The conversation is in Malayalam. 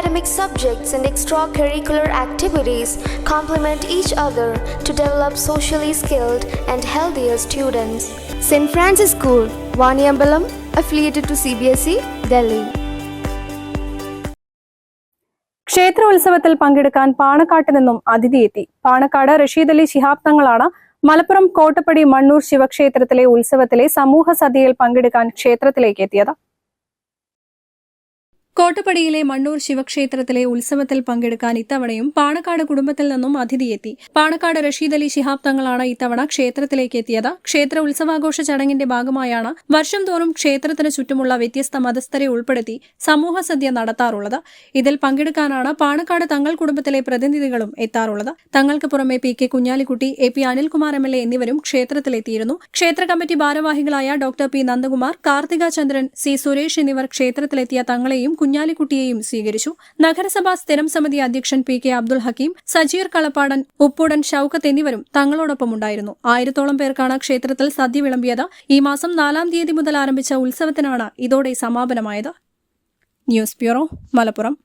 academic subjects and extracurricular activities complement each other to develop socially skilled and healthier students. St. Francis School, Vaniambalam, affiliated to CBSE, Delhi. ക്ഷേത്രോത്സവത്തിൽ പങ്കെടുക്കാൻ പാണക്കാട്ട് നിന്നും അതിഥിയെത്തി പാണക്കാട് റഷീദ് അലി ശിഹാബ് തങ്ങളാണ് മലപ്പുറം കോട്ടപ്പടി മണ്ണൂർ ശിവക്ഷേത്രത്തിലെ ഉത്സവത്തിലെ സമൂഹ സദ്യയിൽ പങ്കെടുക്കാൻ ക്ഷേത്രത്തിലേക്ക് എത്തിയത് കോട്ടപ്പടിയിലെ മണ്ണൂർ ശിവക്ഷേത്രത്തിലെ ഉത്സവത്തിൽ പങ്കെടുക്കാൻ ഇത്തവണയും പാണക്കാട് കുടുംബത്തിൽ നിന്നും അതിഥിയെത്തി പാണക്കാട് റഷീദ് അലി ശിഹാബ് തങ്ങളാണ് ഇത്തവണ ക്ഷേത്രത്തിലേക്ക് എത്തിയത്. ക്ഷേത്ര ഉത്സവാഘോഷ ചടങ്ങിന്റെ ഭാഗമായാണ് വർഷം തോറും ക്ഷേത്രത്തിന് ചുറ്റുമുള്ള വ്യത്യസ്ത മതസ്ഥരെ ഉൾപ്പെടുത്തി സമൂഹ സദ്യ നടത്താറുള്ളത്. ഇതിൽ പങ്കെടുക്കാനാണ് പാണക്കാട് തങ്ങൾ കുടുംബത്തിലെ പ്രതിനിധികളും എത്താറുള്ളത്. തങ്ങൾക്ക് പുറമെ P K Kunhalikutty A P Anilkumar M L A എന്നിവരും ക്ഷേത്രത്തിലെത്തിയിരുന്നു. ക്ഷേത്ര കമ്മിറ്റി ഭാരവാഹികളായ doctor P Nandakumar Karthika Chandran C Suresh എന്നിവർ ക്ഷേത്രത്തിലെത്തിയ തങ്ങളെയും കുഞ്ഞാലിക്കുട്ടിയെയും സ്വീകരിച്ചു. നഗരസഭാ സ്ഥിരം സമിതി അധ്യക്ഷൻ പി കെ അബ്ദുൾ ഹക്കീം സജീർ കളപ്പാടൻ ഉപ്പുടൻ ഷൌക്കത്ത് എന്നിവരും തങ്ങളോടൊപ്പമുണ്ടായിരുന്നു ആയിരത്തോളം പേർക്കാണ് ക്ഷേത്രത്തിൽ സദ്യ വിളമ്പിയത്. ഈ മാസം നാലാം തീയതി മുതൽ ആരംഭിച്ച ഉത്സവത്തിനാണ് ഇതോടെ സമാപനമായത്. News bureau Malappuram.